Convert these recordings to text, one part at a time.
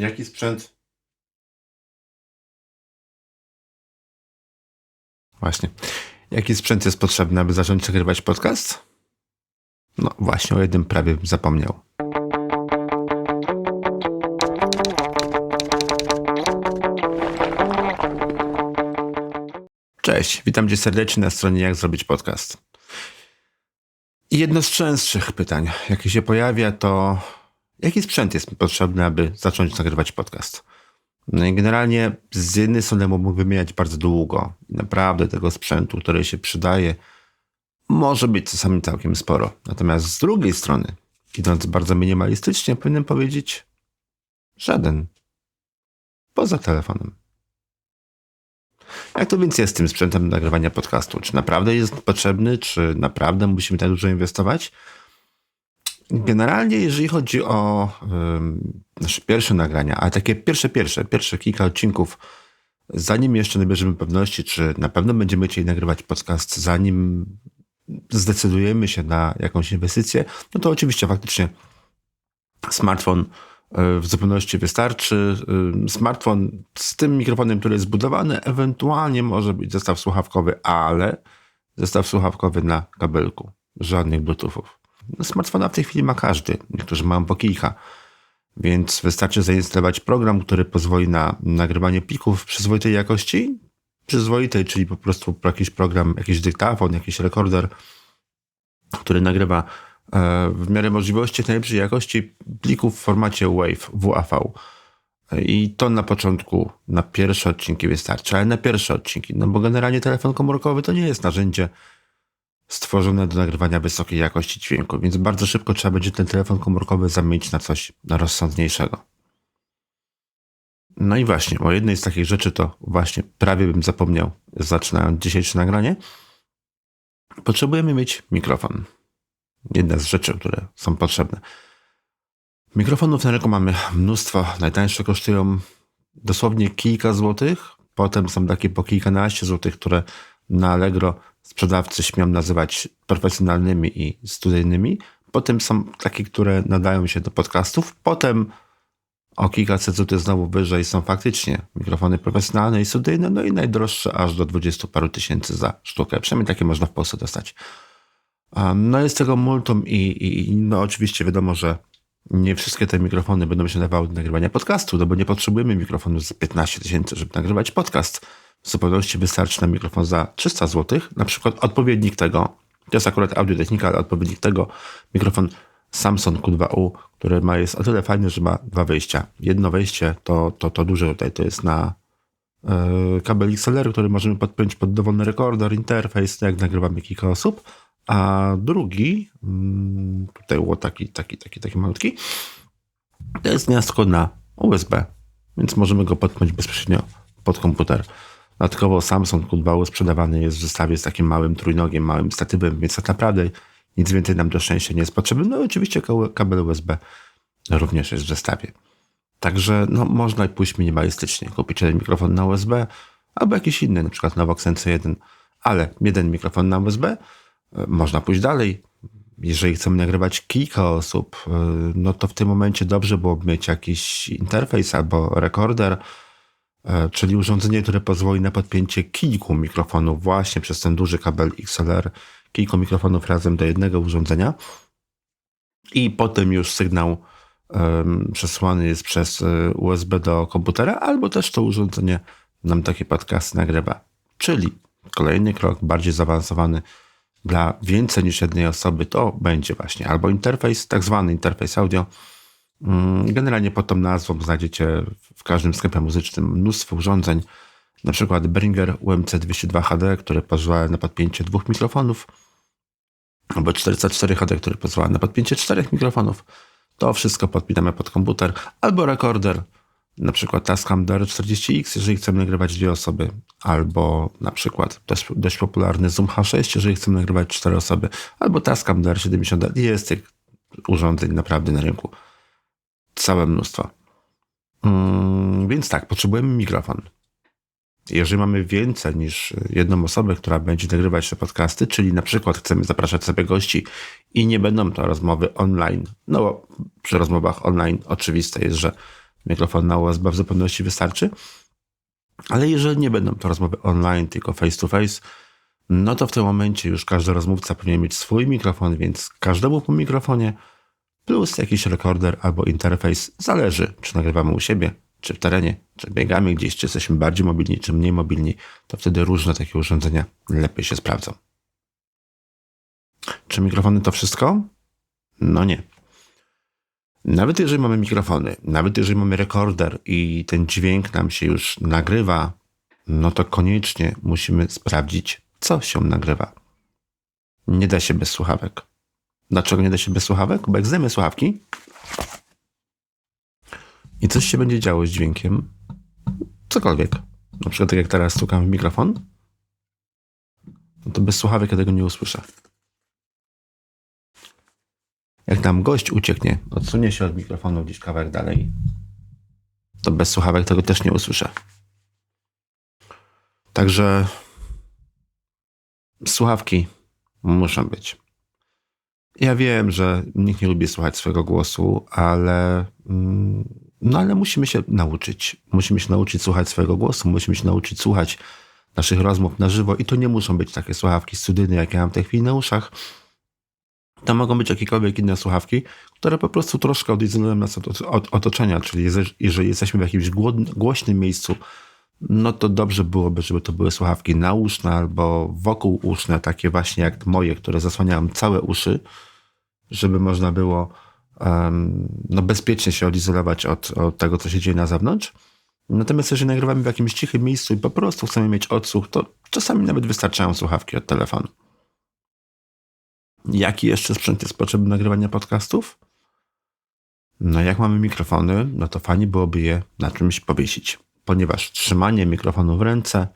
Jaki sprzęt? Właśnie. Jaki sprzęt jest potrzebny, aby zacząć nagrywać podcast? No właśnie, o jednym prawie zapomniał. Cześć, witam cię serdecznie na stronie Jak zrobić podcast. Jedno z częstszych pytań, jakie się pojawia, to jaki sprzęt jest potrzebny, aby zacząć nagrywać podcast? No i generalnie z jednej strony mógłbym wymieniać bardzo długo. Naprawdę tego sprzętu, który się przydaje, może być czasami całkiem sporo. Natomiast z drugiej strony, idąc bardzo minimalistycznie, powinienem powiedzieć żaden. Poza telefonem. Jak to więc jest z tym sprzętem nagrywania podcastu? Czy naprawdę jest potrzebny? Czy naprawdę musimy tak dużo inwestować? Generalnie, jeżeli chodzi o nasze pierwsze nagrania, a takie pierwsze, pierwsze, pierwsze kilka odcinków, zanim jeszcze nabierzemy pewności, czy na pewno będziemy chcieli nagrywać podcast, zanim zdecydujemy się na jakąś inwestycję, no to oczywiście faktycznie smartfon w zupełności wystarczy. Smartfon z tym mikrofonem, który jest zbudowany, ewentualnie może być zestaw słuchawkowy, ale zestaw słuchawkowy na kabelku. Żadnych bluetoothów. Smartfona w tej chwili ma każdy. Niektórzy mają po kilka. Więc wystarczy zainstalować program, który pozwoli na nagrywanie plików przyzwoitej jakości. Przyzwoitej, czyli po prostu jakiś program, jakiś dyktafon, jakiś rekorder, który nagrywa e, w miarę możliwości najlepszej jakości plików w formacie WAV, WAV. I to na początku, na pierwsze odcinki wystarczy, ale na pierwsze odcinki, no bo generalnie telefon komórkowy to nie jest narzędzie stworzone do nagrywania wysokiej jakości dźwięku, więc bardzo szybko trzeba będzie ten telefon komórkowy zamienić na coś rozsądniejszego. No i właśnie, o jednej z takich rzeczy to właśnie prawie bym zapomniał, zaczynając dzisiejsze nagranie. Potrzebujemy mieć mikrofon. Jedna z rzeczy, które są potrzebne. Mikrofonów na rynku mamy mnóstwo. Najtańsze kosztują dosłownie kilka złotych. Potem są takie po kilkanaście złotych, które na Allegro sprzedawcy śmią nazywać profesjonalnymi i studyjnymi. Potem są takie, które nadają się do podcastów. Potem o kilkaset złotych znowu wyżej są faktycznie mikrofony profesjonalne i studyjne, no i najdroższe aż do dwudziestu paru tysięcy za sztukę. Przynajmniej takie można w Polsce dostać. No jest tego multum i, i no oczywiście wiadomo, że nie wszystkie te mikrofony będą się nadawały do nagrywania podcastu, no bo nie potrzebujemy mikrofonu za 15 tysięcy, żeby nagrywać podcast w zupełności wystarczy na mikrofon za 300 zł. Na przykład odpowiednik tego, to jest akurat audiotechnika, ale odpowiednik tego mikrofon Samsung Q2U, który ma, jest o tyle fajny, że ma dwa wejścia. Jedno wejście to, to, to duże tutaj, to jest na yy, kabel XLR, który możemy podpiąć pod dowolny rekorder, interfejs, jak nagrywamy kilka osób, a drugi, yy, tutaj było taki, taki, taki, taki malutki, to jest gniazdko na USB, więc możemy go podpiąć bezpośrednio pod komputer. Dodatkowo Samsung Q2 sprzedawany jest w zestawie z takim małym trójnogiem, małym statywem, więc tak naprawdę nic więcej nam do szczęścia nie jest potrzebne. No i oczywiście kabel USB również jest w zestawie. Także no, można pójść minimalistycznie, kupić jeden mikrofon na USB albo jakiś inny, na przykład Novox NC1, ale jeden mikrofon na USB. E, można pójść dalej. Jeżeli chcemy nagrywać kilka osób, e, no to w tym momencie dobrze byłoby mieć jakiś interfejs albo rekorder, czyli urządzenie, które pozwoli na podpięcie kilku mikrofonów właśnie przez ten duży kabel XLR, kilku mikrofonów razem do jednego urządzenia i potem już sygnał przesłany jest przez e, USB do komputera, albo też to urządzenie nam takie podcasty nagrywa. Czyli kolejny krok, bardziej zaawansowany dla więcej niż jednej osoby, to będzie właśnie albo interfejs, tak zwany interfejs audio, generalnie pod tą nazwą znajdziecie w każdym sklepie muzycznym mnóstwo urządzeń, na przykład Behringer UMC202 HD, które pozwala na podpięcie dwóch mikrofonów, albo 404 HD, który pozwala na podpięcie czterech mikrofonów. To wszystko podpinamy pod komputer, albo rekorder, na przykład Tascam DR40X, jeżeli chcemy nagrywać dwie osoby, albo na przykład dość, dość popularny Zoom H6, jeżeli chcemy nagrywać cztery osoby, albo Tascam DR70. Jest tych urządzeń naprawdę na rynku całe mnóstwo. Hmm, więc tak, potrzebujemy mikrofon. Jeżeli mamy więcej niż jedną osobę, która będzie nagrywać te podcasty, czyli na przykład chcemy zapraszać sobie gości i nie będą to rozmowy online, no przy rozmowach online oczywiste jest, że Mikrofon na USB w zupełności wystarczy. Ale jeżeli nie będą to rozmowy online, tylko face to face, no to w tym momencie już każdy rozmówca powinien mieć swój mikrofon, więc każdemu po mikrofonie plus jakiś rekorder albo interfejs. Zależy, czy nagrywamy u siebie, czy w terenie, czy biegamy gdzieś, czy jesteśmy bardziej mobilni, czy mniej mobilni, to wtedy różne takie urządzenia lepiej się sprawdzą. Czy mikrofony to wszystko? No nie. Nawet jeżeli mamy mikrofony, nawet jeżeli mamy rekorder i ten dźwięk nam się już nagrywa, no to koniecznie musimy sprawdzić, co się nagrywa. Nie da się bez słuchawek. Dlaczego nie da się bez słuchawek? Bo jak zdejmę słuchawki i coś się będzie działo z dźwiękiem, cokolwiek, na przykład tak jak teraz stukam w mikrofon, no to bez słuchawek ja tego nie usłyszę. Jak nam gość ucieknie, odsunie się od mikrofonu gdzieś kawałek dalej, to bez słuchawek tego też nie usłyszę. Także słuchawki muszą być. Ja wiem, że nikt nie lubi słuchać swojego głosu, ale, mm, no ale musimy się nauczyć. Musimy się nauczyć słuchać swojego głosu, musimy się nauczyć słuchać naszych rozmów na żywo i to nie muszą być takie słuchawki studyjne, jak ja mam w tej chwili na uszach. To mogą być jakiekolwiek inne słuchawki, które po prostu troszkę odizolują nas od otoczenia, czyli jeżeli jesteśmy w jakimś głośnym miejscu, no to dobrze byłoby, żeby to były słuchawki nauszne albo wokół uszne, takie właśnie jak moje, które zasłaniają całe uszy, żeby można było um, no bezpiecznie się odizolować od, od tego, co się dzieje na zewnątrz. Natomiast jeżeli nagrywamy w jakimś cichym miejscu i po prostu chcemy mieć odsłuch, to czasami nawet wystarczają słuchawki od telefonu. Jaki jeszcze sprzęt jest potrzebny do nagrywania podcastów? No jak mamy mikrofony, no to fajnie byłoby je na czymś powiesić ponieważ trzymanie mikrofonu w ręce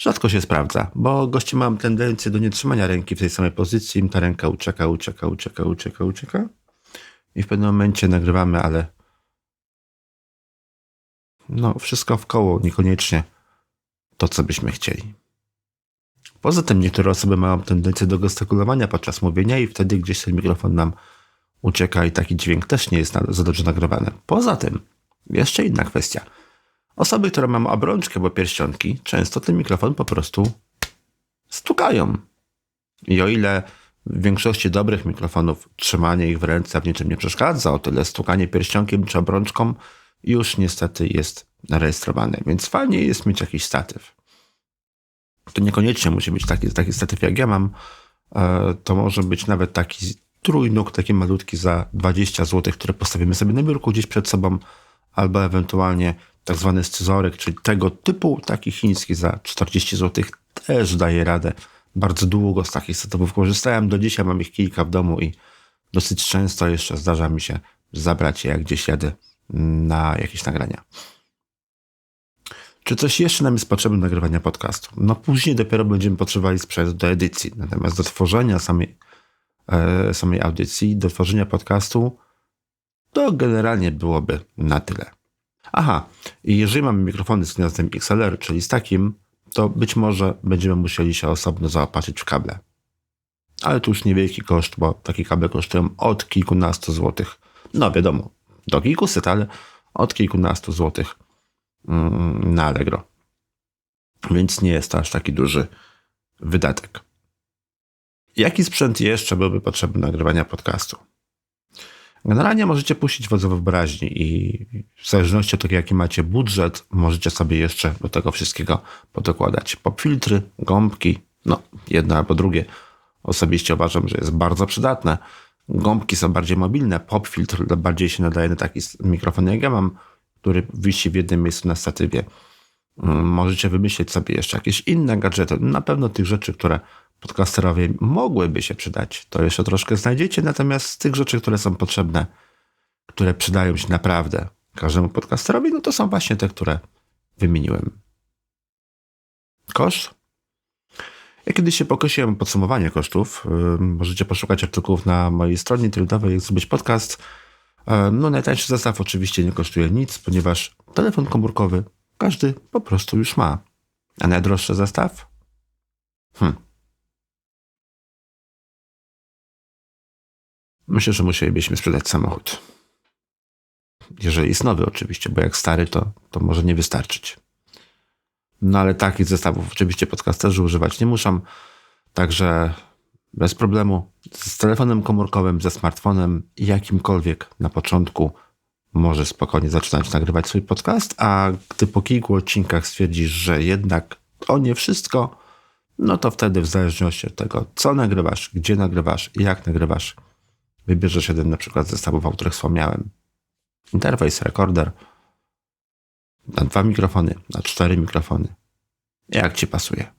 rzadko się sprawdza, bo goście mają tendencję do nietrzymania ręki w tej samej pozycji, im ta ręka ucieka, ucieka, ucieka, ucieka, ucieka i w pewnym momencie nagrywamy, ale no wszystko w koło, niekoniecznie to, co byśmy chcieli. Poza tym niektóre osoby mają tendencję do gestykulowania podczas mówienia i wtedy gdzieś ten mikrofon nam ucieka i taki dźwięk też nie jest za dobrze nagrywany. Poza tym, jeszcze inna kwestia – Osoby, które mają obrączkę albo pierścionki, często ten mikrofon po prostu stukają. I o ile w większości dobrych mikrofonów trzymanie ich w ręce w niczym nie przeszkadza, o tyle stukanie pierścionkiem czy obrączką już niestety jest rejestrowane. Więc fajnie jest mieć jakiś statyw. To niekoniecznie musi być taki, taki statyw jak ja mam. E, to może być nawet taki trójnóg, taki malutki za 20 zł, które postawimy sobie na biurku gdzieś przed sobą, albo ewentualnie tak zwany scyzoryk, czyli tego typu, taki chiński za 40 zł też daje radę. Bardzo długo z takich setupów korzystałem, do dzisiaj mam ich kilka w domu i dosyć często jeszcze zdarza mi się zabrać je, jak gdzieś jadę na jakieś nagrania. Czy coś jeszcze nam jest potrzebne do nagrywania podcastu? No później dopiero będziemy potrzebowali sprzęt do edycji. Natomiast do tworzenia samej, e, samej audycji, do tworzenia podcastu, to generalnie byłoby na tyle. Aha, i jeżeli mamy mikrofony z gniazdem XLR, czyli z takim, to być może będziemy musieli się osobno zaopatrzyć w kable. Ale to już niewielki koszt, bo takie kable kosztują od kilkunastu złotych. No wiadomo, do kilkuset, ale od kilkunastu złotych mm, na Allegro. Więc nie jest to aż taki duży wydatek. Jaki sprzęt jeszcze byłby potrzebny do nagrywania podcastu? Generalnie możecie puścić wodze wyobraźni i w zależności od tego, jaki macie budżet, możecie sobie jeszcze do tego wszystkiego podokładać popfiltry, gąbki, no jedno albo drugie. Osobiście uważam, że jest bardzo przydatne. Gąbki są bardziej mobilne, popfiltr bardziej się nadaje na taki mikrofon jak ja mam, który wisi w jednym miejscu na statywie. Mm, możecie wymyślić sobie jeszcze jakieś inne gadżety. Na pewno tych rzeczy, które podcasterowie mogłyby się przydać. To jeszcze troszkę znajdziecie, natomiast z tych rzeczy, które są potrzebne, które przydają się naprawdę każdemu podcasterowi, no to są właśnie te, które wymieniłem. Koszt? Ja kiedyś się pokusiłem podsumowanie kosztów. Możecie poszukać artykułów na mojej stronie internetowej, jak zrobić podcast. No najtańszy zestaw oczywiście nie kosztuje nic, ponieważ telefon komórkowy każdy po prostu już ma. A najdroższy zestaw? Hmm. Myślę, że musielibyśmy sprzedać samochód. jeżeli jest nowy oczywiście, bo jak stary, to, to może nie wystarczyć. No ale takich zestawów oczywiście podcasterzy używać nie muszą, także bez problemu z telefonem komórkowym, ze smartfonem, jakimkolwiek na początku możesz spokojnie zaczynać nagrywać swój podcast, a gdy po kilku odcinkach stwierdzisz, że jednak to nie wszystko, no to wtedy w zależności od tego, co nagrywasz, gdzie nagrywasz jak nagrywasz, wybierzesz jeden na przykład zestawów, o których wspomniałem. Interfejs, rekorder, na dwa mikrofony, na cztery mikrofony. Jak ci pasuje.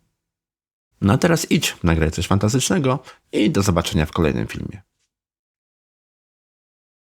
No a teraz idź, nagraj coś fantastycznego i do zobaczenia w kolejnym filmie.